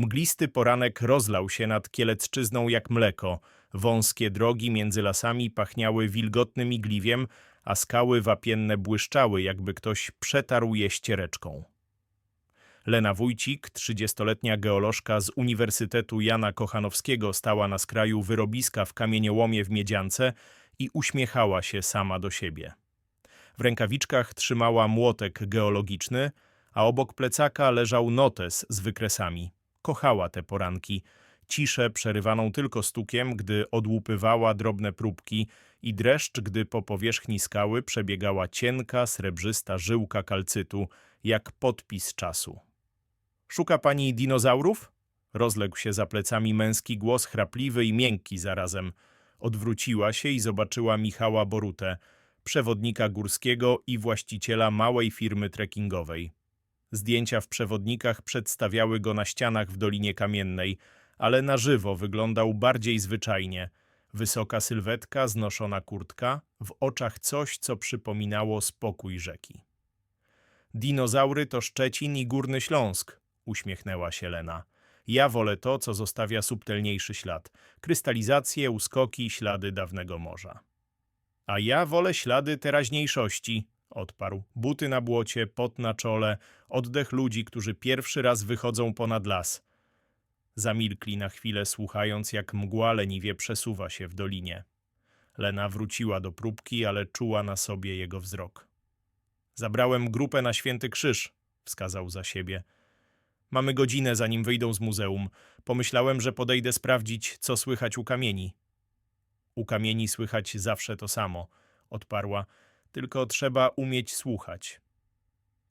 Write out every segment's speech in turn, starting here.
Mglisty poranek rozlał się nad Kielecczyzną jak mleko. Wąskie drogi między lasami pachniały wilgotnym igliwiem, a skały wapienne błyszczały, jakby ktoś przetarł je ściereczką. Lena Wójcik, trzydziestoletnia geolożka z Uniwersytetu Jana Kochanowskiego, stała na skraju wyrobiska w kamieniołomie w Miedziance i uśmiechała się sama do siebie. W rękawiczkach trzymała młotek geologiczny, a obok plecaka leżał notes z wykresami. Kochała te poranki, ciszę przerywaną tylko stukiem, gdy odłupywała drobne próbki i dreszcz, gdy po powierzchni skały przebiegała cienka, srebrzysta żyłka kalcytu, jak podpis czasu. Szuka pani dinozaurów? Rozległ się za plecami męski głos, chrapliwy i miękki zarazem. Odwróciła się i zobaczyła Michała Borutę, przewodnika górskiego i właściciela małej firmy trekkingowej. Zdjęcia w przewodnikach przedstawiały go na ścianach w Dolinie Kamiennej, ale na żywo wyglądał bardziej zwyczajnie. Wysoka sylwetka, znoszona kurtka, w oczach coś, co przypominało spokój rzeki. Dinozaury to Szczecin i Górny Śląsk, uśmiechnęła się Lena. Ja wolę to, co zostawia subtelniejszy ślad. Krystalizacje, uskoki, ślady dawnego morza. A ja wolę ślady teraźniejszości, odparł. Buty na błocie, pot na czole, oddech ludzi, którzy pierwszy raz wychodzą ponad las. Zamilkli na chwilę, słuchając, jak mgła leniwie przesuwa się w dolinie. Lena wróciła do próbki, ale czuła na sobie jego wzrok. Zabrałem grupę na Święty Krzyż, wskazał za siebie. Mamy godzinę, zanim wyjdą z muzeum. Pomyślałem, że podejdę sprawdzić, co słychać u kamieni. U kamieni słychać zawsze to samo, odparła. Tylko trzeba umieć słuchać.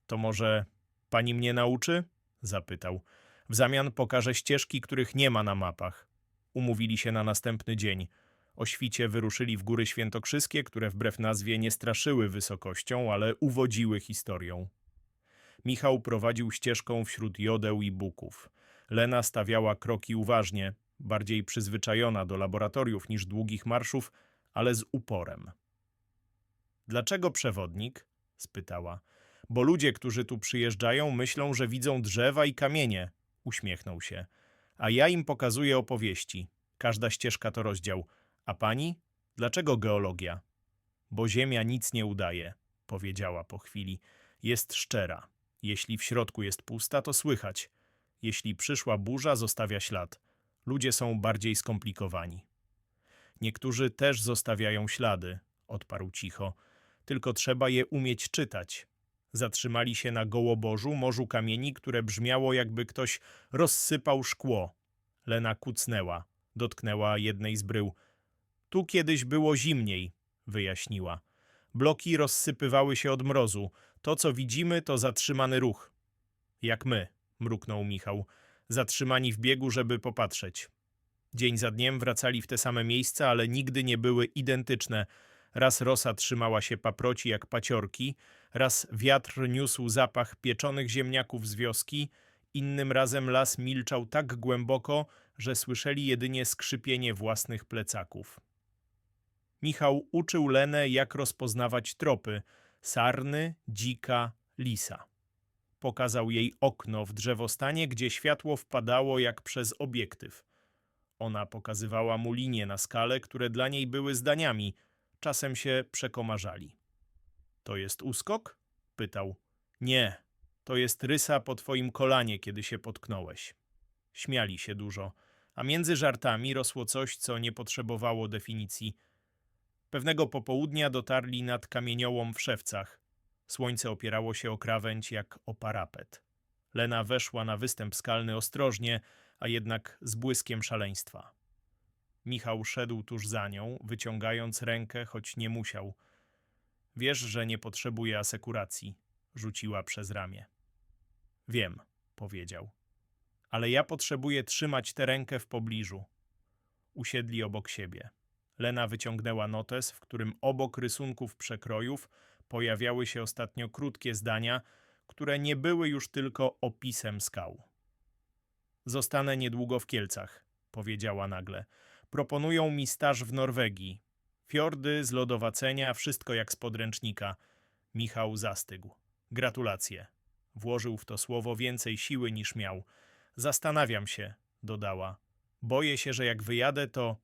To może pani mnie nauczy? zapytał. W zamian pokażę ścieżki, których nie ma na mapach. Umówili się na następny dzień. O świcie wyruszyli w góry świętokrzyskie, które wbrew nazwie nie straszyły wysokością, ale uwodziły historią. Michał prowadził ścieżką wśród jodeł i buków. Lena stawiała kroki uważnie, bardziej przyzwyczajona do laboratoriów niż długich marszów, ale z uporem. Dlaczego przewodnik? spytała. Bo ludzie, którzy tu przyjeżdżają, myślą, że widzą drzewa i kamienie, uśmiechnął się. A ja im pokazuję opowieści. Każda ścieżka to rozdział. A pani? Dlaczego geologia? Bo ziemia nic nie udaje, powiedziała po chwili. Jest szczera. Jeśli w środku jest pusta, to słychać. Jeśli przyszła burza, zostawia ślad. Ludzie są bardziej skomplikowani. Niektórzy też zostawiają ślady, odparł cicho. Tylko trzeba je umieć czytać. Zatrzymali się na gołobożu, morzu kamieni, które brzmiało, jakby ktoś rozsypał szkło. Lena kucnęła, dotknęła jednej z brył. Tu kiedyś było zimniej, wyjaśniła. Bloki rozsypywały się od mrozu. To, co widzimy, to zatrzymany ruch. Jak my, mruknął Michał, zatrzymani w biegu, żeby popatrzeć. Dzień za dniem wracali w te same miejsca, ale nigdy nie były identyczne. Raz rosa trzymała się paproci jak paciorki, raz wiatr niósł zapach pieczonych ziemniaków z wioski, innym razem las milczał tak głęboko, że słyszeli jedynie skrzypienie własnych plecaków. Michał uczył Lenę, jak rozpoznawać tropy sarny, dzika, lisa. Pokazał jej okno w drzewostanie, gdzie światło wpadało jak przez obiektyw. Ona pokazywała mu linie na skale, które dla niej były zdaniami, czasem się przekomarzali. To jest uskok? pytał. Nie, to jest rysa po twoim kolanie, kiedy się potknąłeś. Śmiali się dużo, a między żartami rosło coś, co nie potrzebowało definicji – Pewnego popołudnia dotarli nad kamieniołom w Szewcach. Słońce opierało się o krawędź jak o parapet. Lena weszła na występ skalny ostrożnie, a jednak z błyskiem szaleństwa. Michał szedł tuż za nią, wyciągając rękę, choć nie musiał. Wiesz, że nie potrzebuje asekuracji, rzuciła przez ramię. Wiem, powiedział. Ale ja potrzebuję trzymać tę rękę w pobliżu. Usiedli obok siebie. Lena wyciągnęła notes, w którym obok rysunków przekrojów pojawiały się ostatnio krótkie zdania, które nie były już tylko opisem skał. Zostanę niedługo w Kielcach, powiedziała nagle. Proponują mi staż w Norwegii. Fiordy, zlodowacenia, wszystko jak z podręcznika. Michał zastygł. Gratulacje. Włożył w to słowo więcej siły niż miał. Zastanawiam się, dodała. Boję się, że jak wyjadę, to...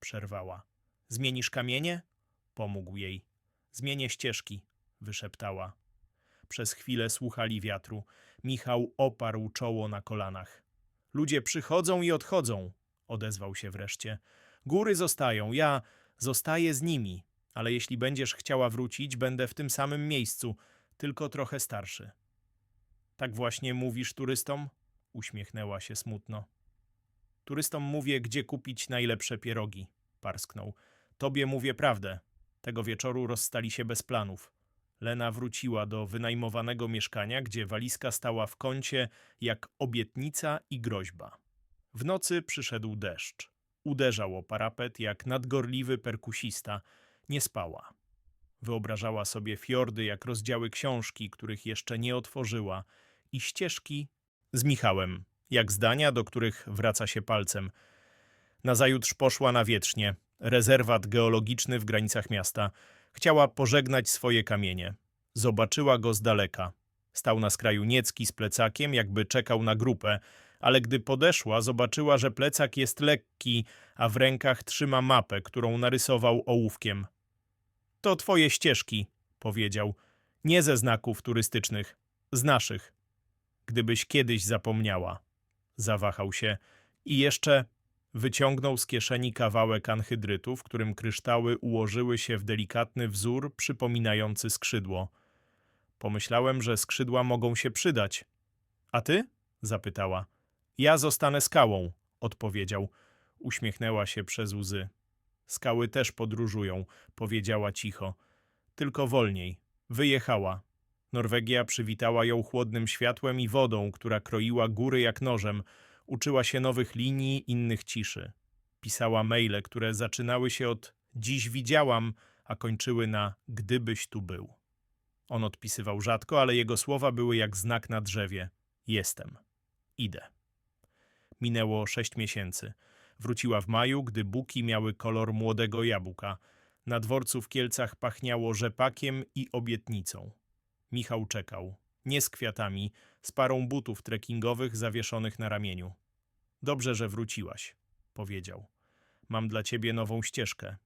Przerwała. Zmienisz kamienie? Pomógł jej. Zmienię ścieżki, wyszeptała. Przez chwilę słuchali wiatru. Michał oparł czoło na kolanach. Ludzie przychodzą i odchodzą, odezwał się wreszcie. Góry zostają, ja zostaję z nimi, ale jeśli będziesz chciała wrócić, będę w tym samym miejscu, tylko trochę starszy. Tak właśnie mówisz turystom? Uśmiechnęła się smutno. Turystom mówię, gdzie kupić najlepsze pierogi, parsknął. Tobie mówię prawdę. Tego wieczoru rozstali się bez planów. Lena wróciła do wynajmowanego mieszkania, gdzie walizka stała w kącie jak obietnica i groźba. W nocy przyszedł deszcz. Uderzał o parapet jak nadgorliwy perkusista. Nie spała. Wyobrażała sobie fiordy jak rozdziały książki, których jeszcze nie otworzyła, i ścieżki z Michałem, jak zdania, do których wraca się palcem. Nazajutrz poszła na wietrznie, rezerwat geologiczny w granicach miasta. Chciała pożegnać swoje kamienie. Zobaczyła go z daleka. Stał na skraju niecki z plecakiem, jakby czekał na grupę, ale gdy podeszła, zobaczyła, że plecak jest lekki, a w rękach trzyma mapę, którą narysował ołówkiem. To twoje ścieżki, powiedział. Nie ze znaków turystycznych, z naszych. Gdybyś kiedyś zapomniała. Zawahał się i jeszcze wyciągnął z kieszeni kawałek anhydrytu, w którym kryształy ułożyły się w delikatny wzór przypominający skrzydło. Pomyślałem, że skrzydła mogą się przydać. A ty? zapytała. Ja zostanę skałą, odpowiedział. Uśmiechnęła się przez łzy. Skały też podróżują, powiedziała cicho. Tylko wolniej. Wyjechała. Norwegia przywitała ją chłodnym światłem i wodą, która kroiła góry jak nożem. Uczyła się nowych linii, innych ciszy. Pisała maile, które zaczynały się od dziś widziałam, a kończyły na gdybyś tu był. On odpisywał rzadko, ale jego słowa były jak znak na drzewie. Jestem. Idę. Minęło sześć miesięcy. Wróciła w maju, gdy buki miały kolor młodego jabłka. Na dworcu w Kielcach pachniało rzepakiem i obietnicą. Michał czekał. Nie z kwiatami, z parą butów trekkingowych zawieszonych na ramieniu. Dobrze, że wróciłaś, powiedział. Mam dla ciebie nową ścieżkę.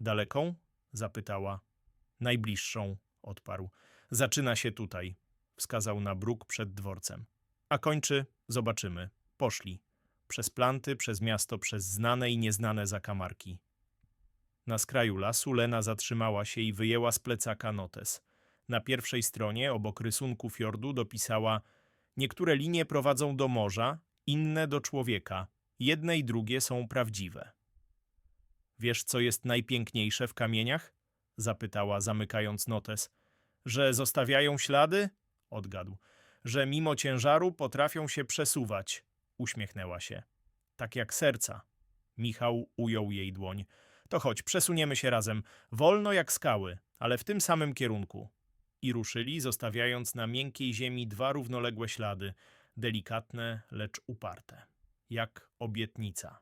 Daleką? zapytała. Najbliższą, odparł. Zaczyna się tutaj, wskazał na bruk przed dworcem. A kończy, zobaczymy. Poszli. Przez planty, przez miasto, przez znane i nieznane zakamarki. Na skraju lasu Lena zatrzymała się i wyjęła z plecaka notes. Na pierwszej stronie, obok rysunku fiordu, dopisała Niektóre linie prowadzą do morza, inne do człowieka. Jedne i drugie są prawdziwe. Wiesz, co jest najpiękniejsze w kamieniach? Zapytała, zamykając notes. Że zostawiają ślady? Odgadł. Że mimo ciężaru potrafią się przesuwać. Uśmiechnęła się. Tak jak serca. Michał ujął jej dłoń. To chodź, przesuniemy się razem. Wolno jak skały, ale w tym samym kierunku. I ruszyli, zostawiając na miękkiej ziemi dwa równoległe ślady, delikatne, lecz uparte. Jak obietnica.